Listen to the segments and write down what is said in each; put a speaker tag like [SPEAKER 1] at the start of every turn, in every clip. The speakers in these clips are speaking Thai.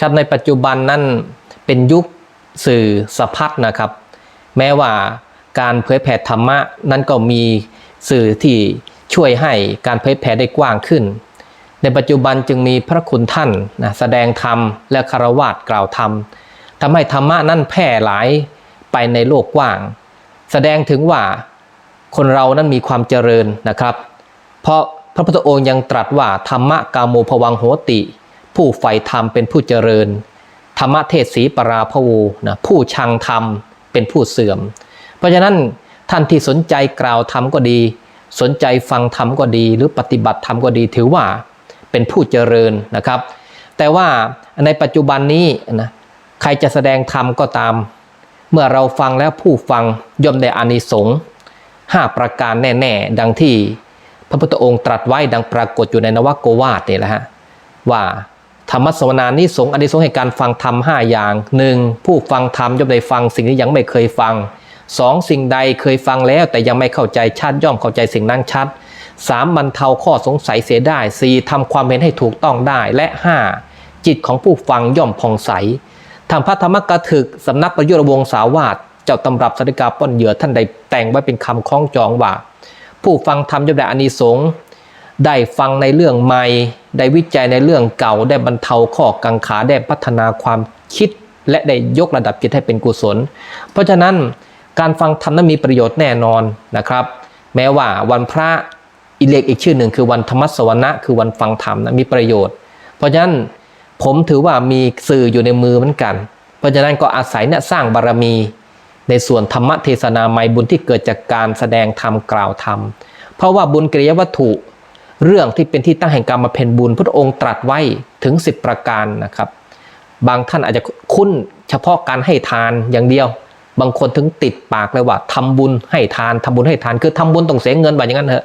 [SPEAKER 1] ครับในปัจจุบันนั่นเป็นยุคสื่อสะพัดนะครับ แม้ว่าการเผยแผ่ธรรมะนั้นก็มีสื่อที่ช่วยให้การเผยแผ่ได้กว้างขึ้น ในปัจจุบันจึงมีพระคุณท่านนะแสดงธรรมและคารวะกล่าวธรรมทำให้ธรรมะนั้นแพร่หลายไปในโลกกว้าง แสดงถึงว่าคนเรานั้นมีความเจริญนะครับ เพราะพระพุทธองค์ยังตรัสว่าธรรมะกาโมภวังโหติ ผู้ใฝ่ธรรมเป็นผู้เจริญ ธรรมเทศสีปราพวูนะผู้ชังธรรมเป็นผู้เสื่อม เพราะฉะนั้นท่านที่สนใจกล่าวธรรมก็ดี สนใจฟังธรรมก็ดี หรือปฏิบัติธรรมก็ดีถือว่าเป็นผู้เจริญนะครับ แต่ว่าในปัจจุบันนี้นะใครจะแสดงธรรมก็ตาม เมื่อเราฟังแล้วผู้ฟังย่อมได้อานิสงส์ห้าประการแน่ ๆ ดังที่พระพุทธองค์ตรัสไว้ดังปรากฏอยู่ในนวโกวาทนี่แหละฮะว่า ธรรมสวนานิสงส์อนิสงส์แห่งการฟังธรรมห้าอย่างหนึ่งผู้ฟังธรรมย่อมได้ฟังสิ่งที่ยังไม่เคยฟังสองสิ่งใดเคยฟังแล้วแต่ยังไม่เข้าใจชัดย่อมเข้าใจสิ่งนั้นชัดสามบรรเทาข้อสงสัยเสียได้สี่ทำความเห็นให้ถูกต้องได้และห้าจิตของผู้ฟังย่อมผ่องใสทางพระธรรมกถึกสำนักประยุรวงศาวาสเจ้าตำรับสติกาป้อนเหยื่อท่านได้แต่งไว้เป็นคำคล้องจองว่า ผู้ฟังธรรมย่อมได้อานิสงส์ ได้ฟังในเรื่องใหม่ ได้วิจัยในเรื่องเก่า ได้บรรเทาข้อกังขา ได้พัฒนาความคิด และได้ยกระดับจิตให้เป็นกุศล เพราะฉะนั้นการฟังธรรมนั้นมีประโยชน์แน่นอนนะครับ แม้ว่าวันพระอีเรียกอีกชื่อหนึ่งคือวันธรรมสวนะคือวันฟังธรรมนะมีประโยชน์ เพราะฉะนั้นผมถือว่ามีสื่ออยู่ในมือเหมือนกัน เพราะฉะนั้นก็อาศัยเนี่ยสร้างบารมี ในส่วนธรรมเทศนาไมยบุญที่เกิดจากการแสดงธรรมกล่าวธรรม เพราะว่าบุญกิริยวัตถุ เรื่องที่เป็นที่ตั้งแห่งการมาเพนบุญพระองค์ตรัสไว้ถึง 10 ประการนะครับ บางท่านอาจจะคุ้นเฉพาะการให้ทานอย่างเดียว บางคนถึงติดปากเลยว่าทำบุญให้ทานทำบุญให้ทานคือทำบุญต้องเสียเงินแบบอย่างนั้นเถอะ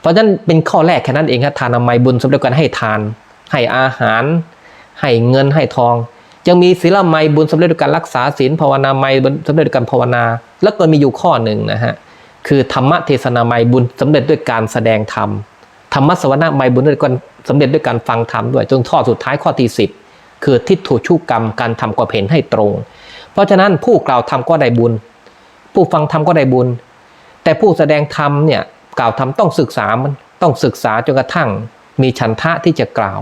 [SPEAKER 1] เพราะฉะนั้นเป็นข้อแรกแค่นั้นเองครับทานอมัยบุญสำเร็จการให้ทาน ให้อาหาร ให้เงินให้ทอง ยังมีศีลไมยบุญสำเร็จด้วยการรักษาศีลภาวนาไมบุญสำเร็จด้วยการภาวนา แล้วก็มีอยู่ข้อหนึ่งนะฮะคือธรรมเทศนาไมบุญสำเร็จด้วยการแสดงธรรม ธรรมสวนาไมยบุญด้วยการสำเร็จด้วยการฟังธรรมด้วยจนข้อสุดท้ายข้อที่สิบคือทิฏฐุชุกรรมการทำควาเห็นให้ตรง เพราะฉะนั้นผู้กล่าวธรรมก็ได้บุญ ผู้ฟังธรรมก็ได้บุญ แต่ผู้แสดงธรรมเนี่ยกล่าวธรรมต้องศึกษามันต้องศึกษาจนกระทั่งมีฉันทะที่จะกล่าว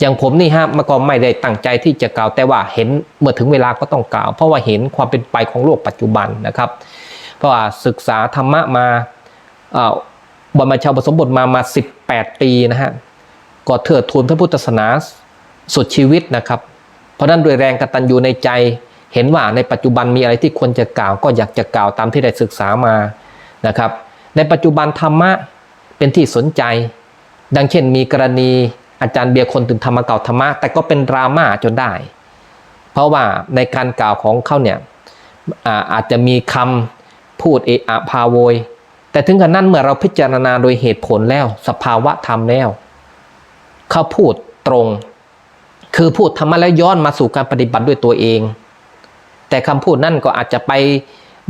[SPEAKER 1] อย่างผมนี่ฮะมันก็ไม่ได้ตั้งใจที่จะกล่าวแต่ว่าเห็นเมื่อถึงเวลาก็ต้องกล่าว เพราะว่าเห็นความเป็นไปของโลกปัจจุบันนะครับ เพราะว่าศึกษาธรรมะมา บรมชาวผสมบทมามา 18 ปีนะฮะก็เถิดทูนพระพุทธศาสนาสุดชีวิตนะครับ เพราะนั้นโดยแรงกตัญญูในใจเห็นว่าในปัจจุบันมีอะไรที่ควรจะกล่าวก็อยากจะกล่าวตามที่ได้ศึกษามานะครับ ในปัจจุบันธรรมะเป็นที่สนใจ ดังเช่นมีกรณีอาจารย์เบียร์คนถึงธรรมะเก่าธรรมะแต่ก็เป็นดราม่าจนได้ เพราะว่าในการกล่าวของเขาเนี่ยอาอาจจะมีคำพูดเอะอะพาโวย แต่ถึงขนาดนั้นเมื่อเราพิจารณาโดยเหตุผลแล้ว สภาวะธรรมแล้ว เขาพูดตรง คือพูดธรรมะแล้วย้อนมาสู่การปฏิบัติด้วยตัวเอง แต่คำพูดนั่นก็อาจจะไป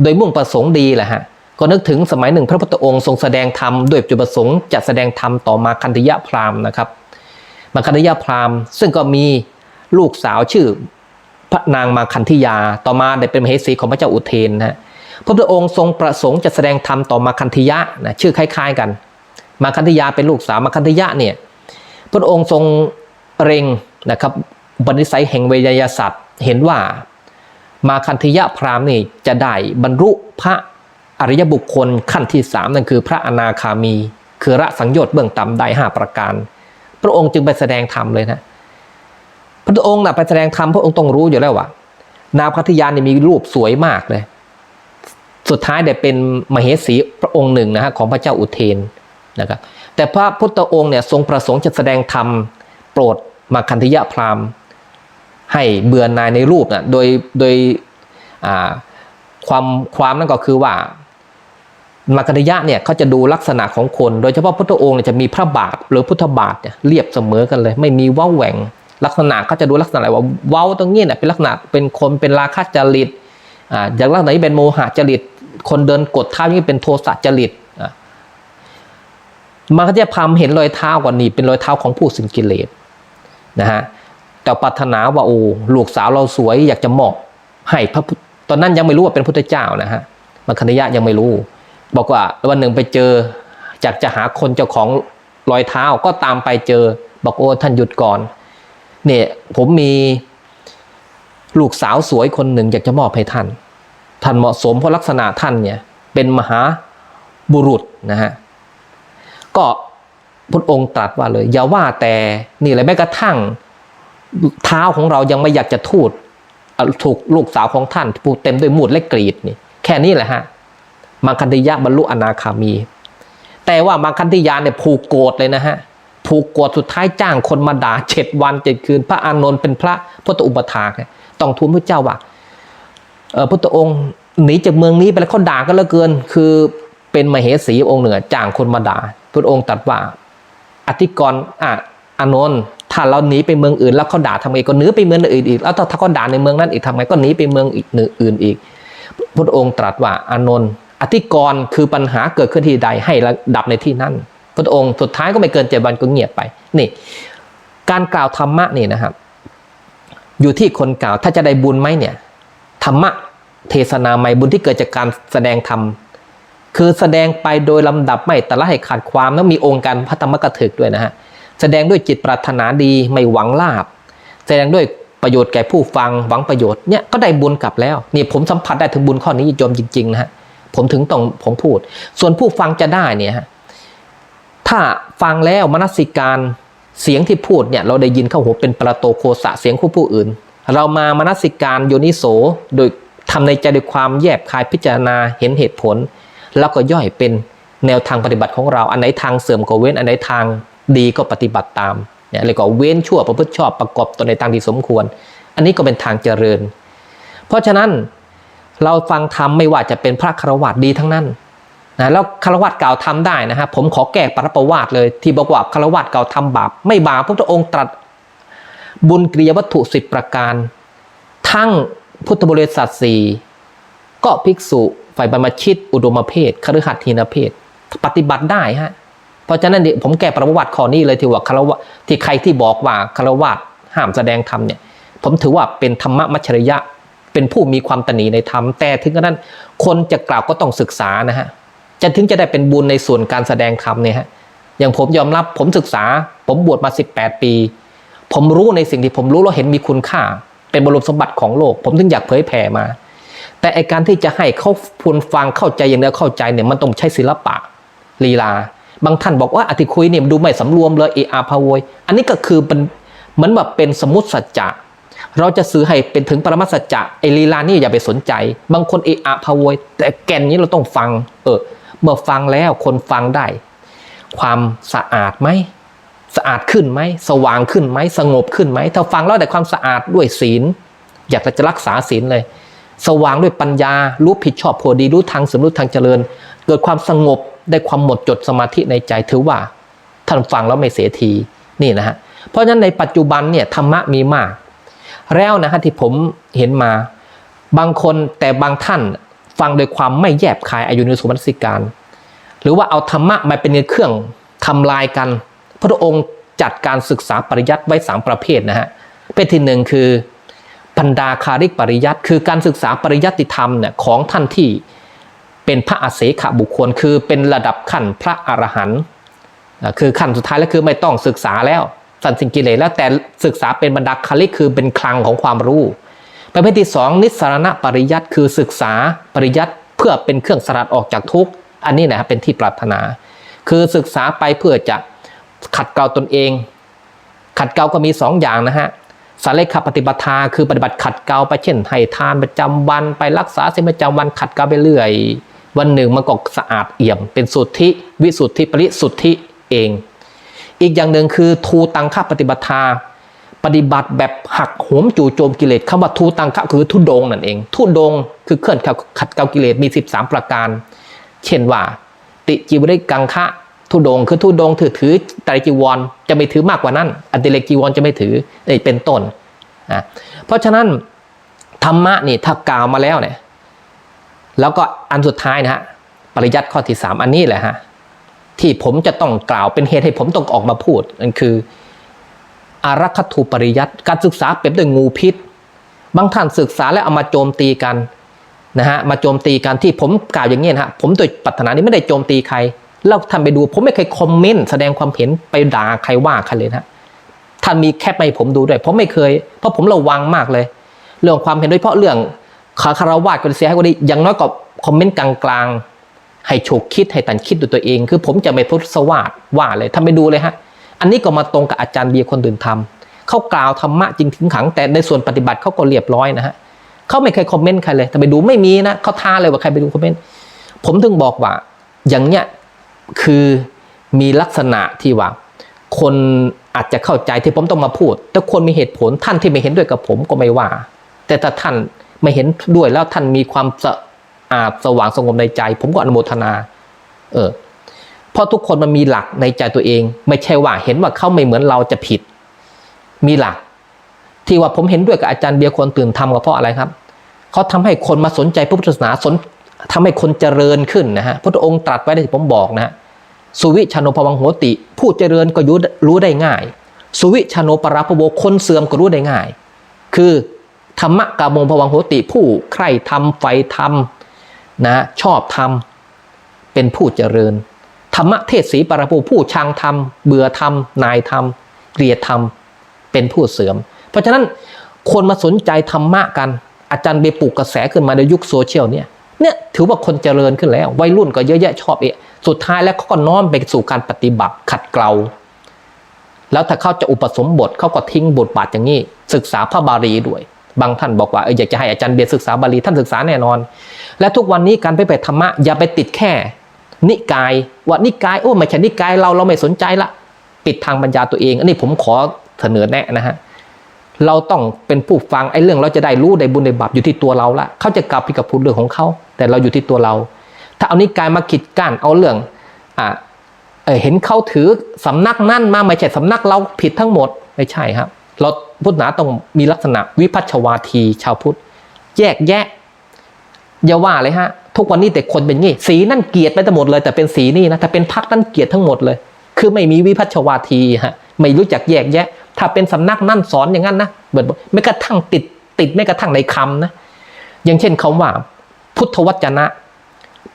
[SPEAKER 1] โดยมุ่งประสงค์ดีแหละฮะก็นึกถึงสมัยหนึ่งพระพุทธองค์ทรงแสดงธรรมด้วยจุดประสงค์จะแสดงธรรมต่อมาคันธยะพราหมณ์นะครับมาคันธยะพราหมณ์ ซึ่งก็มีลูกสาวชื่อพระนางมาคันธยาต่อมาได้เป็นมเหสีของพระเจ้าอุเทนนะพ ระพุทธองค์ทรงประสงค์จะแสดงธรรมต่อมาคันธยะนะชื่อคล้าย ๆกัน มาคันธยาเป็นลูกสาวมาคันธยะเนี่ยพระองค์ทรงเร่งนะครับบรรณิสัยแห่งเวยยศาสตร์เห็นว่ามาคันธยะพราหมณ์นี่จะได้บรรลุพระอริยบุคคลขั้นที่สามนั่นคือพระอนาคามี คือระสังโยชน์เบื้องต่ำได้ห้าประการ พระองค์จึงไปแสดงธรรมเลยนะพระองค์นะไปแสดงธรรมพระองค์ต้องรู้อยู่แล้วว่า นาคันธยานี่มีรูปสวยมากเลย สุดท้ายได้เป็นมเหสีพระองค์หนึ่งนะฮะของพระเจ้าอุเทนนะครับแต่พระพุทธองค์เนี่ยทรงประสงค์จะแสดงธรรมโปรดมาคันธยะพราหมณ์ ให้เบื่อหน่ายในรูปนะโดยโดยความความนั่นก็คือว่ามาคันธยะเนี่ยเขาจะดูลักษณะของคน โดยเฉพาะพุทธองค์เนี่ยจะมีพระบาทหรือพุทธบาทเนี่ยเรียบเสมอกันเลย ไม่มีว้าแหว่งลักษณะเขาจะดูลักษณะอะไรว่าเว้าตรงนี้เนี่ยเป็นลักษณะเป็นคนเป็นราคะจริตอ่าอย่างลักษณะนี้เป็นโมหะจริต คนเดินกดเท้านี่เป็นโทสะจริตมันก็จะพามเห็นรอยเท้าก่อนนี่เป็นรอยเท้าของผู้สินกิเลสนะฮะแต่ปรารถนาว่าโอ้ลูกสาวเราสวยอยากจะมอบให้พระตอนนั้นยังไม่รู้ว่าเป็นพุทธเจ้านะฮะมังคณิยะยังไม่รู้ บอกว่าวันหนึ่งไปเจออยากจะหาคนเจ้าของรอยเท้าก็ตามไปเจอ บอกโอ้ท่านหยุดก่อน เนี่ยผมมีลูกสาวสวยคนหนึ่งอยากจะมอบให้ท่าน ท่านเหมาะสมเพราะลักษณะท่านเนี่ยเป็นมหาบุรุษนะฮะก็พระองค์ตรัสว่าเลยอย่าว่าแต่นี่เลยแม้กระทั่งเท้าของเรายังไม่อยากจะทูดถูกลูกสาวของท่านผูกเต็มด้วยมูดและกรีดนี่แค่นี้แหละฮะมังคันธิยะบรรลุอนาคามี แต่ว่ามังคันธิยาเนี่ยผูกโกรธเลยนะฮะผูกโกรธสุดท้ายจ้างคนมาด่าเจ็ดวันเจ็ดคืน พระอานนท์เป็นพระพุทธอุปถากต้องทูลพระเจ้าว่า พระองค์หนีจากเมืองนี้ไปแล้วเขาด่ากันเหลือเกิน คือเป็นมเหสีองค์เหนือจ้างคนมาด่าพระองค์ตรัสว่า อธิกรอะอานนท์ถ้าเราหนีไปเมืองอื่น แล้วเขาด่าทำไงก็หนีไปเมืองอื่นอีกแล้วถ้าถ้าเขาด่าในเมืองนั้นอีกทำไงก็หนีไปเมืองอีกอื่นอีก พระองค์ตรัสว่าอานนท์อธิกรคือปัญหาเกิดขึ้นที่ใดให้ระดับในที่นั้น พระองค์สุดท้ายก็ไม่เกินเจ็ดวันก็เงียบไปนี่ การกล่าวธรรมะนี่นะครับ อยู่ที่คนกล่าวถ้าจะได้บุญไหมเนี่ย ธรรมะเทศนาใหม่บุญที่เกิดจากการแสดงธรรม คือแสดงไปโดยลำดับไม่แต่ละให้ขาดความแล้วมีองค์การพระธรรมกถึกด้วยนะฮะแสดงด้วยจิตปรารถนาดีไม่หวังลาบ แสดงด้วยประโยชน์แก่ผู้ฟังหวังประโยชน์เนี่ยก็ได้บุญกลับแล้วนี่ผมสัมผัสได้ถึงบุญข้อนี้ยมจริงๆนะฮะผมถึงต้องผมพูด ส่วนผู้ฟังจะได้เนี่ยฮะถ้าฟังแล้วมนสิการเสียงที่พูดเนี่ยเราได้ยินเข้าหูเป็นประโตโคสะเสียงของผู้อื่น เรามามนสิการโยนิโสโดยทำในใจด้วยความแยบคายพิจารณาเห็นเหตุผล แล้วก็ย่อยเป็นแนวทางปฏิบัติของเรา อันไหนทางเสื่อมก็เว้น อันไหนทางดีก็ปฏิบัติตามเนี่ยเรียกว่าเว้นชั่วประพฤติชอบประกอบตนในทางที่สมควร อันนี้ก็เป็นทางเจริญ เพราะฉะนั้นเราฟังธรรมไม่ว่าจะเป็นพระคารวะดีทั้งนั้นนะแล้วคารวะกล่าวทำได้นะฮะผมขอแก้ปรประวาทเลยที่บอกว่าคารวะกล่าวทำบาปไม่บาปพระพุทธองค์ตรัส บุญกริยวัตถุสิบประการ ทั้งพุทธบริษัทสี่ก็ภิกษุฝ่ายบรรพชิต อุดมเพศคฤหัสถีนเพศ ปฏิบัติได้ฮะ เพราะฉะนั้นเนี่ยผมแก้ประวัติข้อนี้เลยที่ว่าคารวะที่ใครที่บอกว่าคารวะห้ามแสดงธรรมเนี่ย ผมถือว่าเป็นธรรมะมัชริยะ เป็นผู้มีความตนีในธรรม แต่ถึงกระนั้น คนจะกล่าวก็ต้องศึกษานะฮะ จะถึงจะได้เป็นบุญในส่วนการแสดงธรรมเนี่ยฮะ อย่างผมยอมรับผมศึกษา ผมบวชมา 18 ปี ผมรู้ในสิ่งที่ผมรู้แล้วเห็นมีคุณค่า เป็นบรมสมบัติของโลก ผมถึงอยากเผยแผ่มา แต่ไอการที่จะให้เขาพูนฟังเข้าใจอย่างเดียวเข้าใจเนี่ยมันต้องใช้ศิลปะลีลา บางท่านบอกว่าอธิคุยเนี่ยดูไม่สำรวมเลยเออาพาวยอันนี้ก็คือเป็นเหมือนแบบเป็นสมมติสัจจะเราจะสื่อให้เป็นถึงปรมัตสัจจะไอลีลานี่อย่าไปสนใจ บางคนเออาพาวยแต่แก่นนี้เราต้องฟัง เออเมื่อฟังแล้วคนฟังได้ ความสะอาดไหม สะอาดขึ้นไหมสว่างขึ้นไหมสงบขึ้นไหมถ้าฟังแล้วได้ความสะอาดด้วยศีล อยากจะรักษาศีลเลย สว่างด้วยปัญญารู้ผิดชอบพอดีรู้ทางสมรู้ทางเจริญ เกิดความสงบได้ความหมดจดสมาธิในใจถือว่าท่านฟังแล้วไม่เสียทีนี่นะฮะเพราะฉะนั้นในปัจจุบันเนี่ยธรรมะมีมาก แล้วนะฮะที่ผมเห็นมาบางคนแต่บางท่านฟังโดยความไม่แยบคายอายุนิสุมัสิการ หรือว่าเอาธรรมะมาเป็นเครื่องทำลายกัน พระองค์จัดการศึกษาปริยัติไว้สามประเภทนะฮะเป็นที่หนึ่งคือปันดาคาริกปริยัติ คือการศึกษาปริยัติธรรมเนี่ยของท่านที่เป็นพระอาเสขบุคคล คือเป็นระดับขั้นพระอรหันต์คือขั้นสุดท้ายแล้วคือไม่ต้องศึกษาแล้วสันสิงกิเลสแล้วแต่ศึกษาเป็นบรรดาคาริกคือเป็นคลังของความรู้ประเภทที่สองนิสรณปริยัติคือศึกษาปริยัติเพื่อเป็นเครื่องสลัดออกจากทุกข์อันนี้นะครับเป็นที่ปรารถนา คือศึกษาไปเพื่อจะ ขัดเกลาตนเอง ขัดเกลาก็มีสองอย่างนะฮะสาเลขปฏิบัติาคือปฏิบัติขัดเกลาไปเช่นให้ทานประจำวันไปรักษาศีลประจำวันขัดเกลาไปเรื่อย วันหนึ่งมันก็สะอาดเอี่ยม เป็นสุทธิวิสุทธิปริสุทธิเอง อีกอย่างหนึ่งคือทูตังคปฏิบัติาปฏิบัติแบบหักโหมจู่โจมกิเลสคำว่าทูตังคะคือทุดงนั่นเอง ทุดงคือเคลื่อนขัดเกลากิเลสมี 13 ประการ เช่นว่า ติจิวริกังคะ ทุดง คือทุดงถือถือไตรจีวรจะไม่ถือมากกว่านั้นอันติเลกจีวรจะไม่ถือนี่เป็นต้นนะเพราะฉะนั้นธรรมะนี่ถ้ากล่าวมาแล้วเนี่ยแล้วก็อันสุดท้ายนะฮะปริยัติข้อที่สามอันนี้แหละฮะที่ผมจะต้องกล่าวเป็นเหตุให้ผมต้องออกมาพูดนั่นคืออารักขถูปริยัติการศึกษาเปรียบด้วยงูพิษ บางท่านศึกษาแล้วเอามาโจมตีกันนะฮะมาโจมตีกันที่ผมกล่าวอย่างนี้นะฮะผมโดยปรารถนานี้ไม่ได้โจมตีใคร แล้วท่านไปดู ผมไม่เคยคอมเมนต์แสดงความเห็นไปด่าใครว่าใครเลยนะท่านมีแคปมาให้ผมดูด้วยผมไม่เคย เพราะผมระวังมากเลย เรื่องความเห็นโดยเฉพาะเรื่องขาคารวาสก็เสียให้ก็ดีอย่างน้อยก็คอมเมนต์กลางๆ ให้โฉกคิดให้ตันคิดด้วยตัวเอง คือผมจะไม่พุทธสวาสว่าเลยทำไปดูเลยฮะ อันนี้ก็มาตรงกับอาจารย์เบียร์คนอื่นทำเขากล่าวธรรมะจริงถึงขัง แต่ในส่วนปฏิบัติเขาก็เรียบร้อยนะฮะเขาไม่เคยคอมเมนต์ใครเลยแต่ไปดูไม่มีนะเขาท้าเลยว่าใครไปดูคอมเมนต์ผมถึงบอกว่า อย่างเนี้ย คือมีลักษณะที่ว่า คนอาจจะเข้าใจที่ผมต้องมาพูด แต่คนมีเหตุผลท่านที่ไม่เห็นด้วยกับผมก็ไม่ว่า แต่ถ้าท่านไม่เห็นด้วยแล้วท่านมีความสะอาดสว่างสงบในใจ ผมก็อนุโมทนา เออเพราะทุกคนมันมีหลักในใจตัวเอง ไม่ใช่ว่าเห็นว่าเขาไม่เหมือนเราจะผิด มีหลัก ที่ว่าผมเห็นด้วยกับอาจารย์เบียร์คนตื่นทำก็เพราะอะไรครับเขาทำให้คนมาสนใจพุทธศาสนาสน ทำให้คนเจริญขึ้นนะฮะพระองค์ตรัสไว้ที่ผมบอกนะฮะสุวิชาโนภวังโหติ ผู้เจริญก็ยุรู้ได้ง่าย สุวิชาโนปราปโวคนเสื่อมก็รู้ได้ง่าย คือธรรมะกามงภวังโหติ ผู้ใคร่ทำไฟทำนะชอบทำเป็นผู้เจริญ ธรรมะเทศสีปราปูผู้ชังทำเบื่อทำนายทำเกลียดทำเป็นผู้เสื่อม เพราะฉะนั้นคนมาสนใจธรรมะกันอาจารย์เบปลูกกระแสขึ้นมาในยุคโซเชียลเนี่ย เนี่ยถือว่าคนเจริญขึ้นแล้ว วัยรุ่นก็เยอะแยะชอบเอะสุดท้ายแล้วเขาก็น้อมไปสู่การปฏิบัติขัดเกลาแล้วถ้าเขาจะอุปสมบทเขาก็ทิ้งบทบาทอย่างนี้ ศึกษาพระบาลีด้วย บางท่านบอกว่าเอออยากจะให้อาจารย์เบียร์ศึกษาบาลีท่านศึกษาแน่นอน และทุกวันนี้การไปไปธรรมะอย่าไปติดแค่ นิกายว่านิกายโอ้ไม่ใช่นิกายเราเราไม่สนใจละปิดทางปัญญาตัวเอง อันนี้ผมขอเสนอแนะนะฮะ เราต้องเป็นผู้ฟังไอ้เรื่องเราจะได้รู้ได้บุญได้บาปอยู่ที่ตัวเราละเขาจะกลับไปกับพูดเรื่องของเขาแต่เราอยู่ที่ตัวเรา ถ้าเอานิกายมาขีดกั้นเอาเรื่องอ่าเออเห็นเขาถือสำนักนั่นมาไม่ใช่สำนักเราผิดทั้งหมดไม่ใช่ครับเราพุทธนาต้องมีลักษณะวิพัชวาทีชาวพุทธ แยกแยะอย่าว่าเลยฮะ ทุกวันนี้แต่คนเป็นงี้ สีนั่นเกียดไปทั้งหมดเลย แต่เป็นสีนี่นะแต่เป็นพักนั่นเกียดทั้งหมดเลย คือไม่มีวิพัชวาทีฮะไม่รู้จักแยกแยะ ถ้าเป็นสำนักนั่นสอนอย่างนั้นนะเหมือนไม่กระทั่งติดติดไม่กระทั่งในคำนะอย่างเช่นคำว่า พุทธวจนะ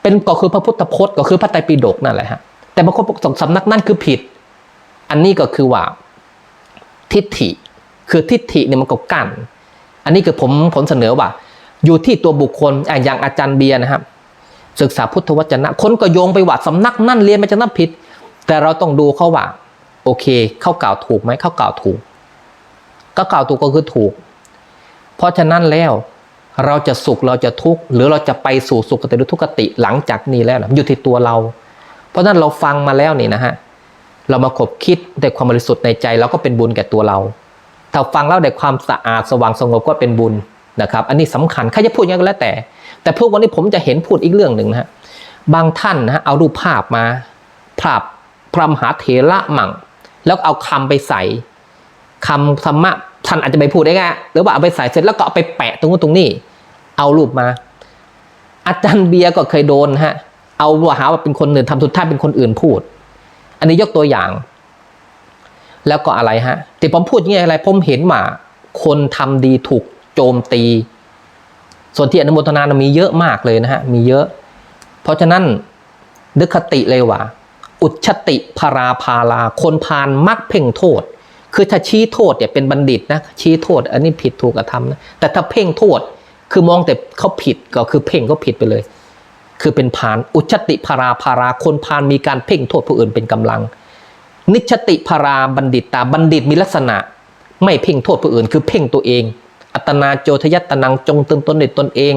[SPEAKER 1] เป็นก็คือพระพุทธพจน์ก็คือพระไตรปิฎกนั่นแหละฮะแต่บางคนบอกสำนักนั่นคือผิด อันนี้ก็คือว่า ทิฏฐิ คือทิฏฐิเนี่ยมันก็กั้นอันนี้คือผมผลเสนอว่า อยู่ที่ตัวบุคคลอะอย่างอาจารย์เบียร์นะครับ ศึกษาพุทธวจนะ คนก็โยงไปว่าสำนักนั่นเรียนมาจากนั้นผิด แต่เราต้องดูเขาว่า โอเคเขากล่าวถูกไหมเขากล่าวถูกก็กล่าวถูกก็คือถูก เพราะฉะนั้นแล้วเราจะสุขเราจะทุกข์หรือเราจะไปสู่สุขติหรือทุกขติหลังจากนี้แล้วนะอยู่ที่ตัวเรา เพราะฉะนั้นเราฟังมาแล้วนี่นะฮะเรามาขบคิดด้วยความบริสุทธิ์ในใจเราก็เป็นบุญแก่ตัวเราถ้าฟังแล้วด้วยความสะอาดสว่างสงบก็เป็นบุญนะครับ อันนี้สำคัญใครจะพูดยังไงก็แล้วแต่ แต่พวกวันนี้ผมจะเห็นพูดอีกเรื่องหนึ่งนะฮะบางท่านนะฮะเอารูปภาพมาภาพพระมหาเถระมั่ง แล้วเอาคำไปใส่คำธรรมะท่านอาจจะไปพูดได้ไงหรือว่าเอาไปใส่เสร็จแล้วก็เอาไปแปะตรงนู้นตรงนี้ เอารูปมา อาจารย์เบียร์ก็เคยโดนฮะ เอาว่าหาว่าเป็นคนอื่นทำสุดท้ายเป็นคนอื่นพูด อันนี้ยกตัวอย่าง แล้วก็อะไรฮะที่ผมพูดย่างนี้อะไรผมเห็นว่าคนทำดีถูกโจมตี ส่วนที่อนุโมทนานมีเยอะมากเลยนะฮะมีเยอะ เพราะฉะนั้นนึกคติเลยว่า อุชติพาราพาลา คนพาลมักเพ่งโทษ คือถ้าชี้โทษเนี่ยเป็นบัณฑิตนะชี้โทษ อันนี้ผิดถูกกระทำนะแต่ถ้าเพ่งโทษคือมองแต่เขาผิดก็คือเพ่งก็ผิดไปเลย คือเป็นพานอุชติพาราพาราคนพาลมีการเพ่งโทษผู้อื่นเป็นกำลัง นิชติพาราบัณฑิตตาบัณฑิตมีลักษณะ ไม่เพ่งโทษผู้อื่น คือเพ่งตัวเอง อัตนาโจทยัตตนังจงเตือนตนในตนเอง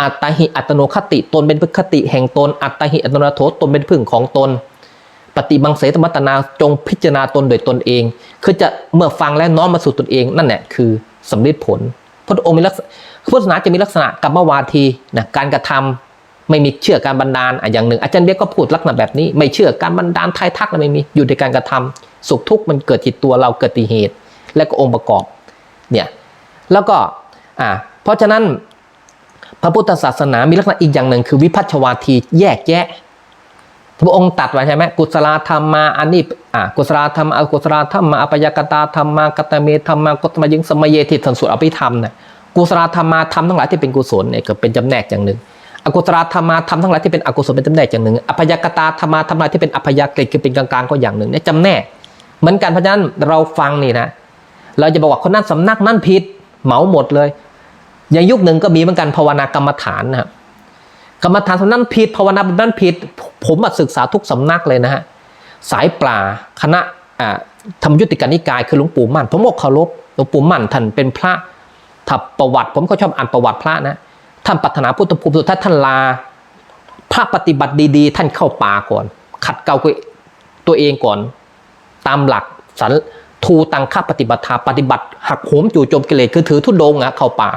[SPEAKER 1] อัตหิอัตโนคติตนเป็นคติแห่งตน อัตหิอัตโนโถตนเป็นพึ่งของตน ปฏิบังเสตมัตนาจงพิจารณาตนโดยตนเอง คือจะเมื่อฟังแล้วน้อมมาสู่ตนเอง นั่นแหละคือสำเร็จผลพระองค์มีลักษณะพุทธศาสนาจะมีลักษณะกรรมวาทีนะการกระทำไม่มีเชื่อการบันดาลอะอย่างหนึ่ง อาจารย์เบียก็พูดลักษณะแบบนี้ ไม่เชื่อการบันดาลทายทักไม่มีอยู่ในการกระทำสุขทุกข์มันเกิดที่ตัวเราเกิดที่เหตุ และก็องค์ประกอบเนี่ยแล้วก็อ่าเพราะฉะนั้นพระพุทธศาสนามีลักษณะอีกอย่างหนึ่งคือวิพัชวาทีแยกแยะ พระองค์ตัดไว้ใช่ไหมกุศลธรรมมาอันนี้อ่ากุศลธรรมอกุศลธรรมมาอปยกตาธรรมมากตเมธรรมมากตมยิงสมเยติสันสุอภิธรรมเนี่ยกุศลธรรมมาธรรมทั้งหลายที่เป็นกุศลเนี่ยก็เป็นจำแนกอย่างหนึ่งอกุศลธรรมมาธรรมทั้งหลายที่เป็นอกุศลเป็นจำแนกอย่างหนึ่งอพยกตาธรรมาธรรมะที่เป็นอพยกฤตคือเป็นกลางๆก็อย่างหนึ่งเนี่ยจำแนก เหมือนกันเพราะฉะนั้นเราฟังนี่นะ เราจะบอกว่าคนนั้นสำนักนั่นผิดเหมาหมดเลย อย่างยุคหนึ่งก็มีเหมือนกันภาวนากรรมฐานนะครับกรรมฐานสำนั้นผิดภาวนาแบบนั้นผิดผ มมาศึกษาทุกสำนักเลยนะฮะสายปลาคณะธรรมยุติกานิกายคือหลวงปู่มั่น ผมบอกเคารพหลวงปู่มั่นท่านเป็นพระถ้าประวัติ ผมก็ชอบอ่านประวัติพระนะท่านปรารถนาพุทธภูมิสุดท้ายท่านลา พระปฏิบัติดีๆ ท่านเข้าป่าก่อน ขัดเกลาตัวเองก่อน ตามหลักสันทูตังค่าปฏิบัติธรรมปฏิบัติ หักโหมจู่โจมกิเลสคือถือทุดงค์อะเข้าป่า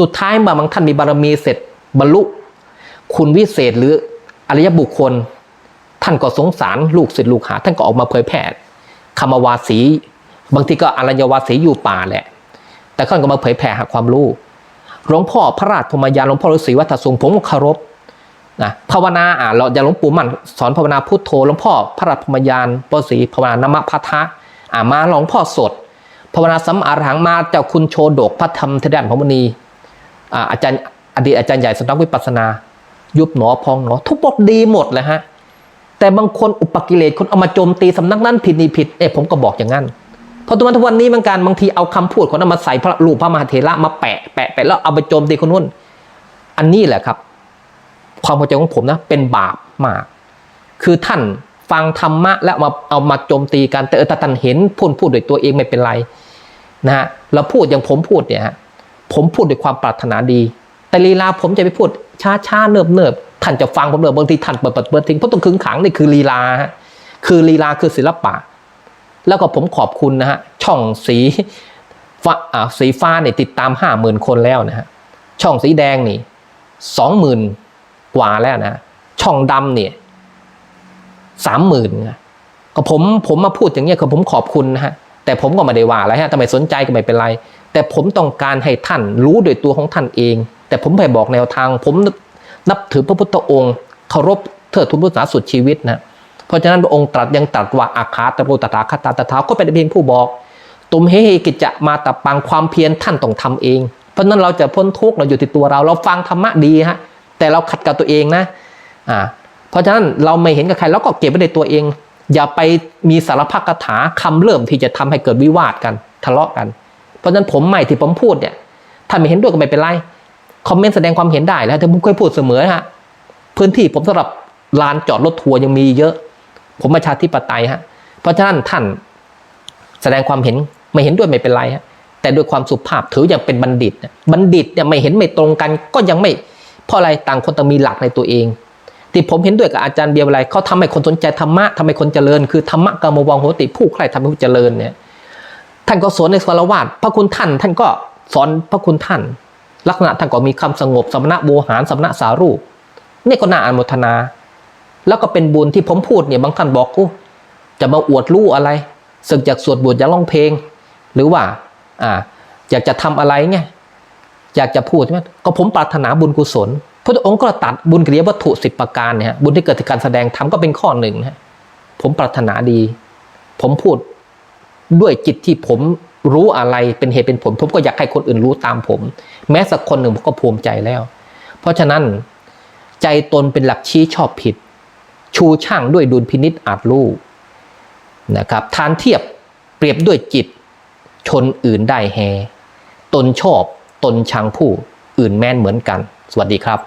[SPEAKER 1] สุดท้ายมาบางท่านมีบารมีเสร็จบรรลุ คุณวิเศษหรือ อริยบุคคล ท่านก็สงสารลูกศิษย์ลูกหา ท่านก็ออกมาเผยแผ่คำวาสี บางทีก็อรัญวาสีอยู่ป่าแหละ แต่ท่านก็มาเผยแผ่หาความรู้หลวงพ่อพระราชพมยานหลวงพ่อฤาษีวัฒนทรงผมเคารพนะภาวนาอ่าเราอย่าหลวงปู่มันสอนภาวนาพุทโธหลวงพ่อพระรัตพมยานปสีภาวนานามพัทะอ่ามาหลวงพ่อสดภาวนาสัมอาหังมาเจ้าคุณโชดกพระธรรมเทดานพมณีอ่าอาจารย์อดีตอาจารย์ใหญ่สำนักวิปัสสนา ยุบหนอพองหนอ ทุกบทดีหมดเลยฮะ แต่บางคนอุปกิเลสคนเอามาโจมตีสำนักนั้นผิดนี่ผิดเอ้ผมก็บอกอย่างนั้นเพราะทุกวันทุกวันนี้เหมือนกันบางทีเอาคำพูดคนนั้นมาใส่พระรูปพระมหาเถระมาแปะแปะแปะแล้วเอาไปโจมตีคนนู้นอันนี้แหละครับ ความเข้าใจของผมนะเป็นบาปมาก คือท่านฟังธรรมะแล้วมาเอามาโจมตีกันแต่เออแต่ท่านเห็นพูดพูดโดยตัวเองไม่เป็นไรนะฮะเราพูดอย่างผมพูดเนี่ยฮะผมพูดด้วยความปรารถนาดี แต่ลีลาผมจะไปพูด ช้าช้าเนิบเนิบท่านจะฟังผมเนิบบางทีท่านเปิดเปิดเปิดทิ้งเพราะต้องขึงขังนี่คือลีลาฮะคือลีลาคือศิลปะ แล้วก็ผมขอบคุณนะฮะช่องสีฟ้าอ่าสีฟ้าเนี่ยติดตามห้าหมื่นคนแล้วนะฮะช่องสีแดงนี่สองหมื่นกว่าแล้วนะช่องดำเนี่ยสามหมื่นก็ผมผมมาพูดอย่างเงี้ยคือผมขอบคุณนะฮะแต่ผมก็ไม่ได้ว่าอะไรฮะทำไมสนใจก็ไม่เป็นไร แต่ผมต้องการให้ท่านรู้โดยตัวของท่านเอง แต่ผมไปบอกแนวทาง ผมนับถือพระพุทธองค์เคารพเทิดทูนพุทธศาสนาสุดชีวิตนะเพราะฉะนั้นพระองค์ตรัสยังตรัสว่าอาคาตะโรตถาคตาตถาก็เป็นเพียงผู้บอก ตุมเฮหิกิจจะมาตับปังความเพียรท่านต้องทำเอง เพราะฉะนั้นเราจะพ้นทุกข์เราอยู่ที่ตัวเรา เราฟังธรรมะดีฮะแต่เราขัดกับตัวเองนะอ่าเพราะฉะนั้นเราไม่เห็นกับใครเราก็เก็บไว้ในตัวเอง อย่าไปมีสารพัดคาถาคำเริ่มที่จะทำให้เกิดวิวาทกันทะเลาะกัน เพราะฉะนั้นผมใหม่ที่ผมพูดเนี่ยถ้าไม่เห็นด้วยก็ไม่เป็นไร คอมเมนต์แสดงความเห็นได้แล้วแต่ผมเคยพูดเสมอฮะพื้นที่ผมสำหรับลานจอดรถทัวร์ยังมีเยอะ ผมประชาธิปไตยฮะเพราะฉะนั้นท่านแสดงความเห็นไม่เห็นด้วยไม่เป็นไรฮะแต่ด้วยความสุภาพถืออย่างเป็นบัณฑิต บัณฑิตเนี่ยไม่เห็นไม่ตรงกัน ก็ยังไม่เพราะอะไรต่างคนต่างมีหลักในตัวเอง ที่ผมเห็นด้วยกับอาจารย์เบียร์อะไรเขาทำให้คนสนใจธรรมะทำให้คนเจริญ คือธรรมะกามวังโหติ ผู้ใครทำให้ผู้เจริญเนี่ยท่านก็สอนในสารวาสพระคุณท่าน ท่านก็สอนพระคุณท่าน ลักษณะท่านก็มีคำสงบสมณะโวหารสมณะสารูปนี่ก็น่าอนุโมทนา แล้วก็เป็นบุญที่ผมพูดเนี่ยบางท่านบอกกูจะมาอวดรู้อะไรสึกจากสวดบทอยากร้องเพลง หรือว่าอ่าอยากจะทำอะไรไงอยากจะพูดใช่ไหมก็ผมปรารถนาบุญกุศลพระองค์ก็ตัดบุญกิริยวัตถุสิบประการเนี่ยบุญที่เกิดจากการแสดงธรรมก็เป็นข้อหนึ่งฮะผมปรารถนาดี ผมพูดด้วยจิตที่ผม รู้อะไรเป็นเหตุเป็นผล ผมก็อยากให้คนอื่นรู้ตามผม แม้สักคนหนึ่งผมก็ภูมิใจแล้ว เพราะฉะนั้นใจตนเป็นหลักชี้ชอบผิด ชูช่างด้วยดุลพินิษอาจรู้นะครับทานเทียบเปรียบด้วยจิต ชนอื่นได้แฮ ตนชอบตนชังผู้อื่นแม่นเหมือนกัน สวัสดีครับ